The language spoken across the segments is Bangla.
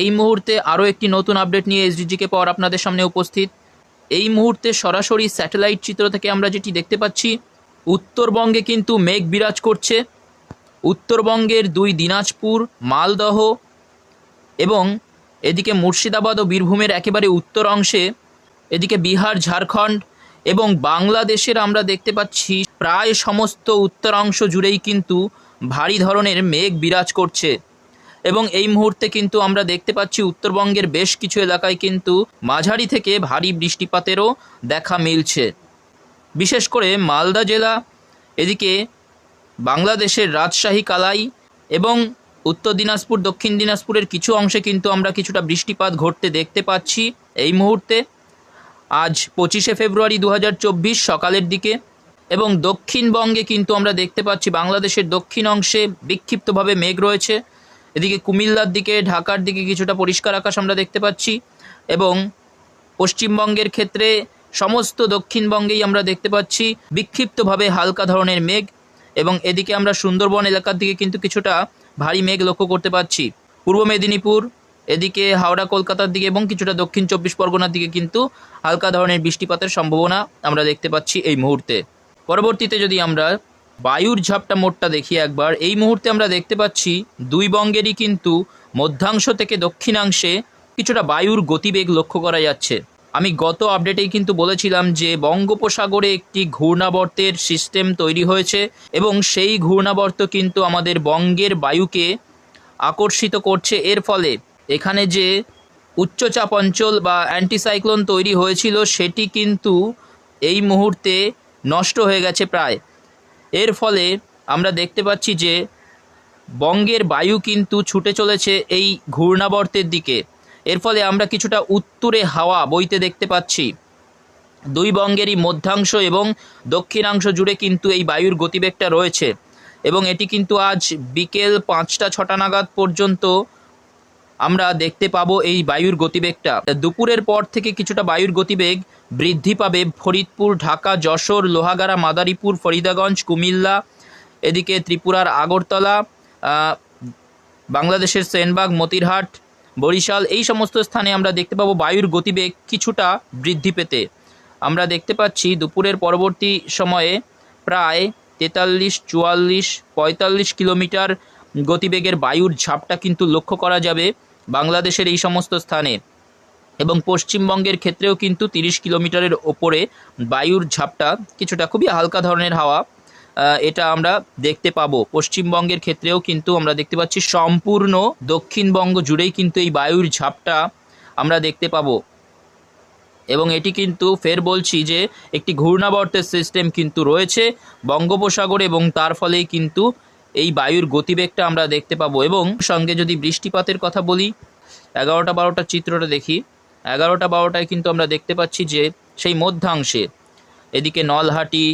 এই মুহূর্তে আরও একটি নতুন আপডেট নিয়ে এসডিজিকে পাওয়ার আপনাদের সামনে উপস্থিত। এই মুহূর্তে সরাসরি স্যাটেলাইট চিত্র থেকে আমরা যেটি দেখতে পাচ্ছি, উত্তরবঙ্গে কিন্তু মেঘ বিরাজ করছে। উত্তরবঙ্গের দুই দিনাজপুর, মালদহ এবং এদিকে মুর্শিদাবাদ ও বীরভূমের একেবারে উত্তর অংশে, এদিকে বিহার, ঝাড়খণ্ড এবং বাংলাদেশের আমরা দেখতে পাচ্ছি, প্রায় সমস্ত উত্তরাংশ জুড়েই কিন্তু ভারী ধরনের মেঘ বিরাজ করছে। এবং এই মুহূর্তে কিন্তু আমরা দেখতে পাচ্ছি উত্তরবঙ্গের বেশ কিছু এলাকায় কিন্তু মাঝারি থেকে ভারী বৃষ্টিপাতেরও দেখা মিলছে। বিশেষ করে মালদা জেলা, এদিকে বাংলাদেশের রাজশাহী, কালাই এবং উত্তর দিনাজপুর, দক্ষিণ দিনাজপুরের কিছু অংশে কিন্তু আমরা কিছুটা বৃষ্টিপাত ঘটতে দেখতে পাচ্ছি এই মুহূর্তে। আজ পঁচিশে ফেব্রুয়ারি দু হাজার চব্বিশ সকালের দিকে এবং দক্ষিণবঙ্গে কিন্তু আমরা দেখতে পাচ্ছি বাংলাদেশের দক্ষিণ অংশে বিক্ষিপ্তভাবে মেঘ রয়েছে। এদিকে কুমিল্লার দিকে, ঢাকার দিকে কিছুটা পরিষ্কার আকাশ আমরা দেখতে পাচ্ছি এবং পশ্চিমবঙ্গের ক্ষেত্রে সমস্ত দক্ষিণবঙ্গেই আমরা দেখতে পাচ্ছি বিক্ষিপ্তভাবে হালকা ধরনের মেঘ এবং এদিকে আমরা সুন্দরবন এলাকার দিকে কিন্তু কিছুটা ভারী মেঘ লক্ষ্য করতে পাচ্ছি। পূর্ব মেদিনীপুর, এদিকে হাওড়া, কলকাতার দিকে এবং কিছুটা দক্ষিণ চব্বিশ পরগনার দিকে কিন্তু হালকা ধরনের বৃষ্টিপাতের সম্ভাবনা আমরা দেখতে পাচ্ছি এই মুহূর্তে। পরবর্তীতে যদি আমরা বায়ুর ঝাপটা মোটটা দেখি একবার। এই মুহূর্তে আমরা দেখতে পাচ্ছি দুই বঙ্গেরই কিন্তু মধ্যাংশ থেকে দক্ষিণাংশে কিছুটা বায়ুর গতিবেগ লক্ষ্য করা যাচ্ছে। আমি গত আপডেটেই কিন্তু বলেছিলাম যে বঙ্গোপসাগরে একটি ঘূর্ণাবর্তের সিস্টেম তৈরি হয়েছে এবং সেই ঘূর্ণাবর্ত কিন্তু আমাদের বঙ্গের বায়ুকে আকর্ষিত করছে। এর ফলে এখানে যে উচ্চচাপ অঞ্চল বা অ্যান্টিসাইক্লোন তৈরি হয়েছিল, সেটি কিন্তু এই মুহূর্তে নষ্ট হয়ে গেছে প্রায়। এর ফলে আমরা দেখতে পাচ্ছি যে বঙ্গের বায়ু কিন্তু ছুটে চলেছে এই ঘূর্ণাবর্তের দিকে। এর ফলে আমরা কিছুটা উত্তরে হাওয়া বইতে দেখতে পাচ্ছি। দুই বঙ্গেরই মধ্যাংশ এবং দক্ষিণাংশ জুড়ে কিন্তু এই বায়ুর গতিবেগটা রয়েছে এবং এটি কিন্তু আজ বিকেল পাঁচটা ছটা নাগাদ পর্যন্ত আমরা দেখতে পাবো এই বায়ুর গতিবেগটা। দুপুরের পর থেকে কিছুটা বায়ুর গতিবেগ বৃদ্ধি পাবে ফরিদপুর, ঢাকা, যশোর, লোহাগাড়া, মাদারীপুর, ফরিদাগঞ্জ, কুমিল্লা, এদিকে ত্রিপুরার আগরতলা বাংলাদেশের সেনবাগ, মতিরহাট, বরিশাল, এই সমস্ত স্থানে আমরা দেখতে পাবো বায়ুর গতিবেগ কিছুটা বৃদ্ধি পেতে। আমরা দেখতে পাচ্ছি দুপুরের পরবর্তী সময়ে প্রায় তেতাল্লিশ, চুয়াল্লিশ, পঁয়তাল্লিশ কিলোমিটার গতিবেগের বায়ুর ঝাপটা কিন্তু লক্ষ্য করা যাবে বাংলাদেশের এই সমস্ত স্থানে। এবং পশ্চিমবঙ্গের ক্ষেত্রেও কিন্তু তিরিশ কিলোমিটারের ওপরে বায়ুর ঝাপটা কিছুটা খুবই হালকা ধরনের হাওয়া এটা আমরা দেখতে পাবো। পশ্চিমবঙ্গের ক্ষেত্রেও কিন্তু আমরা দেখতে পাচ্ছি সম্পূর্ণ দক্ষিণবঙ্গ জুড়েই কিন্তু এই বায়ুর ঝাপটা আমরা দেখতে পাবো। এবং এটি কিন্তু ফের বলছি যে একটি ঘূর্ণাবর্তের সিস্টেম কিন্তু রয়েছে বঙ্গোপসাগরে এবং তার ফলেই কিন্তু এই বায়ুর গতিবেগটা আমরা দেখতে পাবো। এবং সঙ্গে যদি বৃষ্টিপাতের কথা বলি, এগারোটা বারোটা চিত্রটা দেখি। এগারোটা বারোটায় কিন্তু আমরা দেখতে পাচ্ছি যে সেই মধ্যাংশে এদিকে নলহাটি,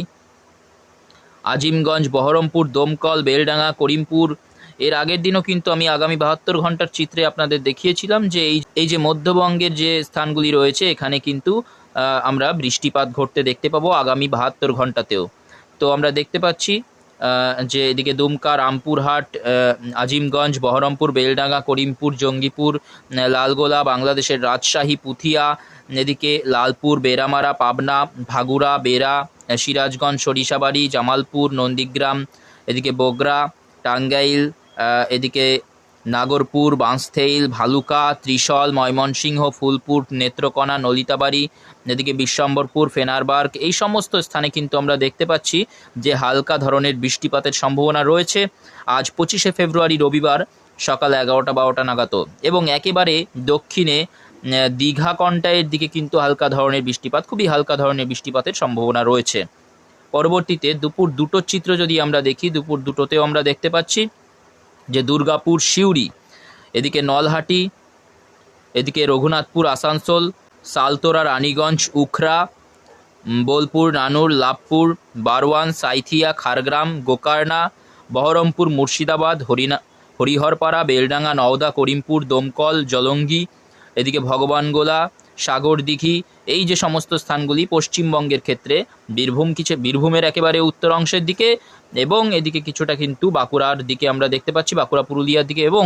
আজিমগঞ্জ, বহরমপুর, দমকল, বেলডাঙ্গা, করিমপুর। এর আগের দিনও কিন্তু আমি আগামী বাহাত্তর ঘণ্টার চিত্রে আপনাদের দেখিয়েছিলাম যে এই এই যে মধ্যবঙ্গের যে স্থানগুলি রয়েছে, এখানে কিন্তু আমরা বৃষ্টিপাত ঘটতে দেখতে পাবো আগামী বাহাত্তর ঘন্টাতেও। তো আমরা দেখতে পাচ্ছি যে এদিকে দুমকা, রামপুরহাট আজিমগঞ্জ, বহরমপুর, বেলডাঙ্গা, করিমপুর, জঙ্গিপুর লালগোলা, বাংলাদেশের রাজশাহী, পুথিয়া, এদিকে লালপুর বেরামারা পাবনা, ভাগুড়া বেরা সিরাজগঞ্জ, সরিষাবাড়ি, জামালপুর, নন্দীগ্রাম, এদিকে বগরা, টাঙ্গাইল এদিকে নাগরপুর, বাঁশথেইল, ভালুকা, ত্রিশল, ময়মনসিংহ, ফুলপুর, নেত্রকোনা, নলিতাবাড়ি, এদিকে বিশ্বম্বরপুর ফেনারবার্গ এই সমস্ত স্থানে কিন্তু আমরা দেখতে পাচ্ছি যে হালকা ধরনের বৃষ্টিপাতের সম্ভাবনা রয়েছে। আজ পঁচিশে ফেব্রুয়ারি রবিবার সকাল এগারোটা বারোটা নাগাদ এবং একেবারে দক্ষিণে দীঘা কন্টায়ের দিকে কিন্তু হালকা ধরনের বৃষ্টিপাত, খুবই হালকা ধরনের বৃষ্টিপাতের সম্ভাবনা রয়েছে। পরবর্তীতে দুপুর দুটোর চিত্র যদি আমরা দেখি, দুপুর দুটোতেও আমরা দেখতে পাচ্ছি যে দুর্গাপুর সিউড়ি, এদিকে নলহাটি, এদিকে রঘুনাথপুর আসানসোল সালতোরা রানীগঞ্জ উখরা বোলপুর, নানুর, লাভপুর বারওয়ান সাইথিয়া, খারগ্রাম, গোকারনা, বহরমপুর, মুর্শিদাবাদ, হরিনা, হরিহরপাড়া, বেলডাঙ্গা, নওদা, করিমপুর, দমকল, জলঙ্গি, এদিকে ভগবানগোলা, সাগরদিঘি, এই যে সমস্ত স্থানগুলি পশ্চিমবঙ্গের ক্ষেত্রে বীরভূম কিছু, বীরভূমের একেবারে উত্তর অংশের দিকে এবং এদিকে কিছুটা কিন্তু বাঁকুড়ার দিকে আমরা দেখতে পাচ্ছি, বাঁকুড়া, পুরুলিয়ার দিকে এবং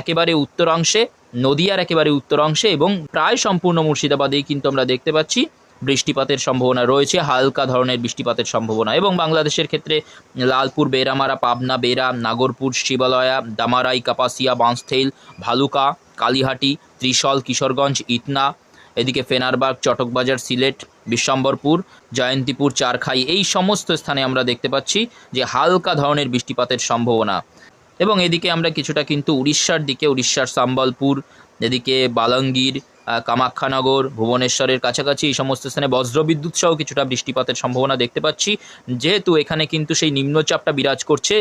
একেবারে উত্তরাংশে, নদিয়ার একেবারে উত্তরাংশে এবং প্রায় সম্পূর্ণ মুর্শিদাবাদেই কিন্তু আমরা দেখতে পাচ্ছি বৃষ্টিপাতের সম্ভাবনা রয়েছে, হালকা ধরনের বৃষ্টিপাতের সম্ভাবনা এবং বাংলাদেশের ক্ষেত্রে লালপুর বেরামারা পাবনা বেরা নাগরপুর, শিবালয়া, দামারাই, কাপাসিয়া বাঁশথেইল ভালুকা, কালীহাটি, ত্রিশল, কিশোরগঞ্জ, ইটনা এদিকে ফেনারবাগ, চটকবাজার, সিলেট, বিশ্বম্বরপুর, জয়ন্তীপুর, চারখাই এই সমস্ত স্থানে আমরা দেখতে পাচ্ছি যে হালকা ধরনের বৃষ্টিপাতের সম্ভাবনা। এবং এদিকে আমরা কিছুটা কিন্তু উড়িষ্যার দিকে, উড়িষ্যার সাম্বলপুর, এদিকে বালাঙ্গীর কামাখ্যানগর, ভুবনেশ্বরের কাছাকাছি এই সমস্ত স্থানে বজ্রবিদ্যুৎ সহ কিছুটা বৃষ্টিপাতের সম্ভাবনা দেখতে পাচ্ছি। যেহেতু এখানে কিন্তু সেই নিম্নচাপটা বিরাজ করছে,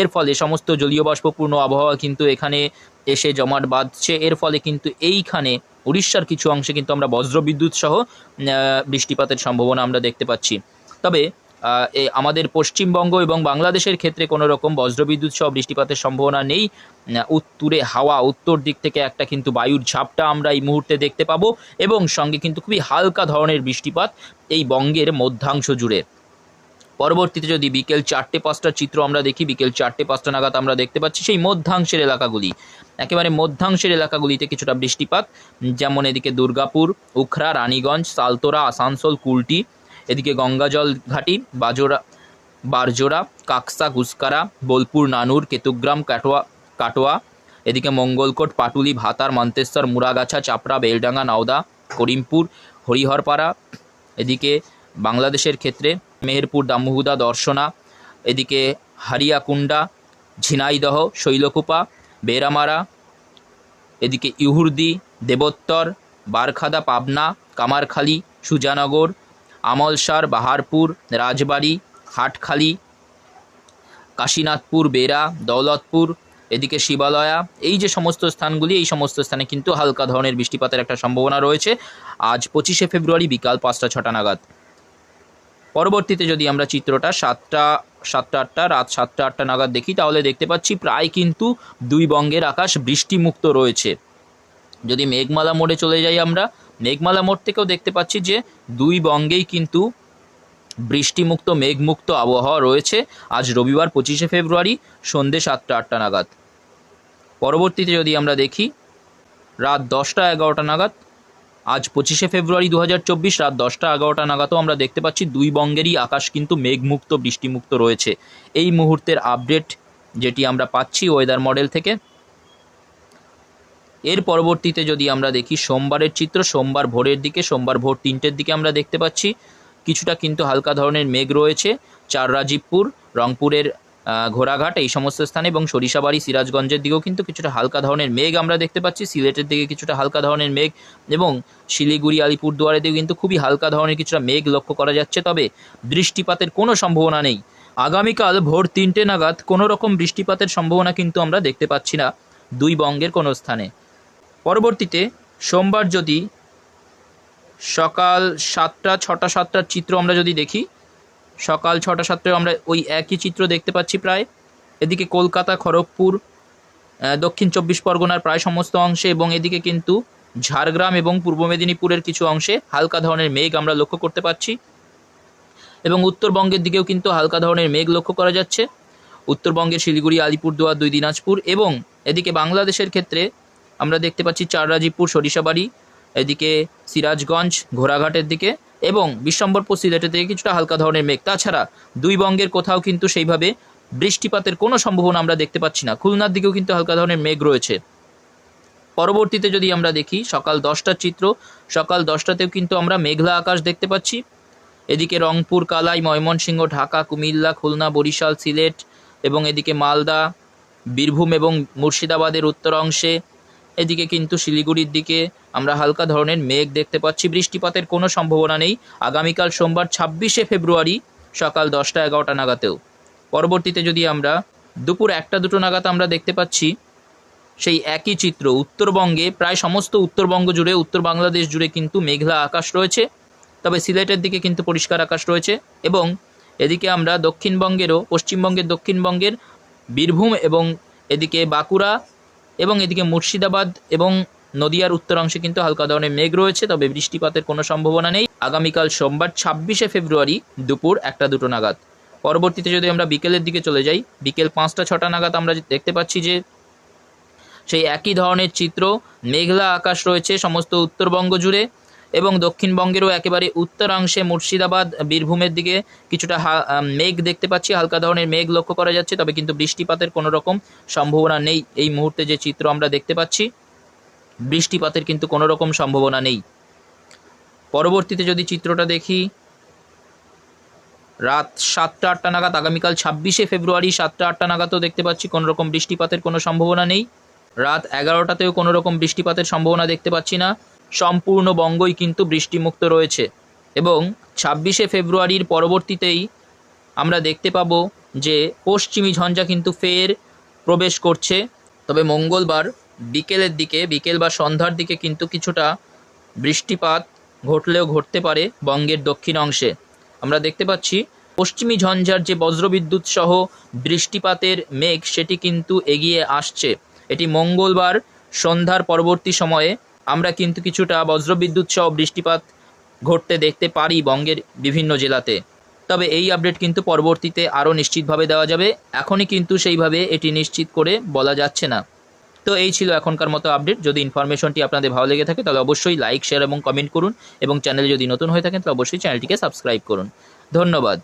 এর ফলে সমস্ত জলীয় বাষ্পপূর্ণ আবহাওয়া কিন্তু এখানে এসে জমাট বাঁধছে। এর ফলে কিন্তু এইখানে উড়িষ্যার কিছু অংশে কিন্তু আমরা বজ্রবিদ্যুৎ সহ বৃষ্টিপাতের সম্ভাবনা আমরা দেখতে পাচ্ছি। তবে আমাদের পশ্চিমবঙ্গ এবং বাংলাদেশের ক্ষেত্রে কোনো রকম বজ্রবিদ্যুৎ সহ বৃষ্টিপাতের সম্ভাবনা নেই। উত্তরে হাওয়া, উত্তর দিক থেকে একটা কিন্তু বায়ুর ঝাপটা আমরা এই মুহূর্তে দেখতে পাবো এবং সঙ্গে কিন্তু খুবই হালকা ধরনের বৃষ্টিপাত এই বঙ্গের মধ্যাংশ জুড়ে। পরবর্তীতে যদি বিকেল চারটে পাঁচটার চিত্র আমরা দেখি, বিকেল চারটে পাঁচটা নাগাদ আমরা দেখতে পাচ্ছি সেই মধ্যাংশের এলাকাগুলি। একেবারে মধ্যাংশের এলাকাগুলিতে কিছুটা বৃষ্টিপাত, যেমন এদিকে দুর্গাপুর উখরা রানীগঞ্জ, সালতোরা, আসানসোল, কুলটি, এদিকে গঙ্গাজল ঘাটি বাজোরা বারজোড়া, কাকসা, গুসকারা, বোলপুর, নানুর, কেতুগ্রাম, কাটোয়া কাটোয়া, এদিকে মঙ্গলকোট, পাটুলি, ভাতার, মন্তেশ্বর মুরাগাছা চাপড়া, বেলডাঙ্গা, নাওদা, করিমপুর, হরিহরপাড়া, এদিকে বাংলাদেশের ক্ষেত্রে মেহেরপুর দামুহুদা দর্শনা, এদিকে হারিয়াকুণ্ডা ঝিনাইদহ, শৈলকুপা বেরামারা এদিকে ইহুর্দি, দেবোত্তর, বারখাদা, পাবনা, কামারখালী, সুজানগর, আমলসার, বাহারপুর, রাজবাড়ি, হাটখালি, কাশীনাথপুর বেরা দৌলতপুর, এদিকে শিবালয়া। এই যে সমস্ত স্থানগুলি, এই সমস্ত স্থানে কিন্তু হালকা ধরনের বৃষ্টিপাতের একটা সম্ভাবনা রয়েছে। আজ পঁচিশে ফেব্রুয়ারি বিকাল পাঁচটা ছটা নাগাদ। পরবর্তীতে যদি আমরা চিত্রটা সাতটা সাতটা আটটা, রাত সাতটা আটটা নাগাদ দেখি, তাহলে দেখতে পাচ্ছি প্রায় কিন্তু দুই বঙ্গের আকাশ বৃষ্টিমুক্ত রয়েছে। যদি মেঘমালা মোড়ে চলে যাই আমরা, মেঘমালা মোড় থেকেও দেখতে পাচ্ছি যে দুই বঙ্গেই কিন্তু বৃষ্টিমুক্ত, মেঘমুক্ত আবহাওয়া রয়েছে আজ রবিবার পঁচিশে ফেব্রুয়ারি সন্ধ্যে সাতটা আটটা নাগাদ। পরবর্তীতে যদি আমরা দেখি, রাত দশটা এগারোটা নাগাদ আজ পঁচিশে ফেব্রুয়ারি দু হাজার চব্বিশ রাত দশটা এগারোটা নাগাদও আমরা দেখতে পাচ্ছি দুই বঙ্গেরই আকাশ কিন্তু মেঘমুক্ত, বৃষ্টিমুক্ত রয়েছে। এই মুহূর্তের আপডেট যেটি আমরা পাচ্ছি ওয়েদার মডেল থেকে। এর পরবর্তীতে যদি আমরা দেখি সোমবারের চিত্র, সোমবার ভোরের দিকে, সোমবার ভোর তিনটের দিকে আমরা দেখতে পাচ্ছি, কিছুটা কিন্তু হালকা ধরনের মেঘ রয়েছে। চার রাজীবপুর রংপুরের ঘোড়াঘাট, এই সমস্ত স্থানে এবং সরিষাবাড়ি, সিরাজগঞ্জের দিকেও কিন্তু কিছুটা হালকা ধরনের মেঘ আমরা দেখতে পাচ্ছি। সিলেটের দিকে কিছুটা হালকা ধরনের মেঘ এবং শিলিগুড়ি, আলিপুরদুয়ারের দিকে কিন্তু খুবই হালকা ধরনের কিছুটা মেঘ লক্ষ্য করা যাচ্ছে, তবে বৃষ্টিপাতের কোনো সম্ভাবনা নেই। আগামীকাল ভোর তিনটে নাগাদ কোনো রকম বৃষ্টিপাতের সম্ভাবনা কিন্তু আমরা দেখতে পাচ্ছি না দুই বঙ্গের কোনো স্থানে। পরবর্তীতে সোমবার যদি সকাল সাতটা, ছটা, সাতটার চিত্র আমরা যদি দেখি সকাল ছটা সাতটায় আমরা ওই একই চিত্র দেখতে পাচ্ছি প্রায়। এদিকে কলকাতা, খড়গপুর দক্ষিণ চব্বিশ পরগনার প্রায় সমস্ত অংশে এবং এদিকে কিন্তু ঝাড়গ্রাম এবং পূর্ব মেদিনীপুরের কিছু অংশে হালকা ধরনের মেঘ আমরা লক্ষ্য করতে পারছি এবং উত্তরবঙ্গের দিকেও কিন্তু হালকা ধরনের মেঘ লক্ষ্য করা যাচ্ছে। উত্তরবঙ্গের শিলিগুড়ি, আলিপুরদুয়ার, দুই দিনাজপুর এবং এদিকে বাংলাদেশের ক্ষেত্রে আমরা দেখতে পাচ্ছি চাররাজীবপুর সরিষাবাড়ি, এদিকে সিরাজগঞ্জ, ঘোড়াঘাটের দিকে এবং বিশ্বম্বরপুর সিলেটের দিকে কিছুটা হালকা ধরনের মেঘ। তাছাড়া দুই বঙ্গের কোথাও কিন্তু সেইভাবে বৃষ্টিপাতের কোনো সম্ভাবনা আমরা দেখতে পাচ্ছি না। খুলনার দিকেও কিন্তু হালকা ধরনের মেঘ রয়েছে। পরবর্তীতে যদি আমরা দেখি, সকাল দশটার চিত্র, সকাল দশটাতেও কিন্তু আমরা মেঘলা আকাশ দেখতে পাচ্ছি। এদিকে রংপুর, কালাই, ময়মনসিংহ, ঢাকা, কুমিল্লা, খুলনা, বরিশাল, সিলেট এবং এদিকে মালদা, বীরভূম এবং মুর্শিদাবাদের উত্তর অংশে এদিকে কিন্তু শিলিগুড়ির দিকে আমরা হালকা ধরনের মেঘ দেখতে পাচ্ছি। বৃষ্টিপাতের কোনো সম্ভাবনা নেই। আগামীকাল সোমবার ছাব্বিশে ফেব্রুয়ারি সকাল দশটা এগারোটা নাগাতেও। পরবর্তীতে যদি আমরা দুপুর একটা দুটো নাগাদ আমরা দেখতে পাচ্ছি, সেই একই চিত্র, উত্তরবঙ্গে প্রায় সমস্ত উত্তরবঙ্গ জুড়ে, উত্তর বাংলাদেশ জুড়ে কিন্তু মেঘলা আকাশ রয়েছে। তবে সিলেটের দিকে কিন্তু পরিষ্কার আকাশ রয়েছে এবং এদিকে আমরা দক্ষিণবঙ্গেরও, পশ্চিমবঙ্গের দক্ষিণবঙ্গের বীরভূম এবং এদিকে বাঁকুড়া এবং এদিকে মুর্শিদাবাদ এবং নদিয়ার উত্তরাংশে কিন্তু হালকা ধরনের মেঘ রয়েছে, তবে বৃষ্টিপাতের কোনো সম্ভাবনা নেই। আগামীকাল সোমবার, ছাব্বিশে ফেব্রুয়ারি দুপুর একটা দুটো নাগাদ। পরবর্তীতে যদি আমরা বিকেলের দিকে চলে যাই, বিকেল পাঁচটা, ছটা নাগাদ আমরা দেখতে পাচ্ছি যে সেই একই ধরনের চিত্র, মেঘলা আকাশ রয়েছে সমস্ত উত্তরবঙ্গ জুড়ে। এবং দক্ষিণবঙ্গেরও একেবারে উত্তরাংশে মুর্শিদাবাদ, বীরভূমের দিকে কিছুটা মেঘ দেখতে পাচ্ছি, হালকা ধরনের মেঘ লক্ষ্য করা যাচ্ছে, তবে কিন্তু বৃষ্টিপাতের কোনো রকম সম্ভাবনা নেই এই মুহূর্তে যে চিত্র আমরা দেখতে পাচ্ছি। বৃষ্টিপাতের কিন্তু কোনো রকম সম্ভাবনা নেই। পরবর্তীতে যদি চিত্রটা দেখি, রাত সাতটা আটটা নাগাদ, আগামীকাল ছাব্বিশে ফেব্রুয়ারি সাতটা আটটা নাগাদও দেখতে পাচ্ছি, কোনো রকম বৃষ্টিপাতের কোনো সম্ভাবনা নেই। রাত এগারোটাতেও কোনো রকম বৃষ্টিপাতের সম্ভাবনা দেখতে পাচ্ছি না। সম্পূর্ণ বঙ্গই কিন্তু বৃষ্টিমুক্ত রয়েছে এবং ছাব্বিশে ফেব্রুয়ারির পরবর্তীতেই আমরা দেখতে পাব যে পশ্চিমী ঝঞ্ঝা কিন্তু ফের প্রবেশ করছে। তবে মঙ্গলবার বিকেলের দিকে, বিকেল বা সন্ধ্যার দিকে কিন্তু কিছুটা বৃষ্টিপাত ঘটলেও ঘটতে পারে বঙ্গের দক্ষিণ অংশে। আমরা দেখতে পাচ্ছি পশ্চিমী ঝঞ্ঝার যে বজ্রবিদ্যুৎ সহ বৃষ্টিপাতের মেঘ, সেটি কিন্তু এগিয়ে আসছে। এটি মঙ্গলবার সন্ধ্যার পরবর্তী সময়ে আমরা কিন্তু কিছুটা বজ্রবিদ্যুৎ সহ বৃষ্টিপাত ঘটতে দেখতে পারি বঙ্গের বিভিন্ন জেলাতে। তবে এই আপডেট কিন্তু পরবর্তীতে আরও নিশ্চিতভাবে দেওয়া যাবে। এখনই কিন্তু সেইভাবে এটি নিশ্চিত করে বলা যাচ্ছে না। তো এই ছিল এখনকার মতো আপডেট। যদি ইনফরমেশনটি আপনাদের ভালো লেগে থাকে, তাহলে অবশ্যই লাইক, শেয়ার এবং কমেন্ট করুন। এবং চ্যানেলে যদি নতুন হয়ে থাকেন, তাহলে অবশ্যই চ্যানেলটিকে সাবস্ক্রাইব করুন। ধন্যবাদ।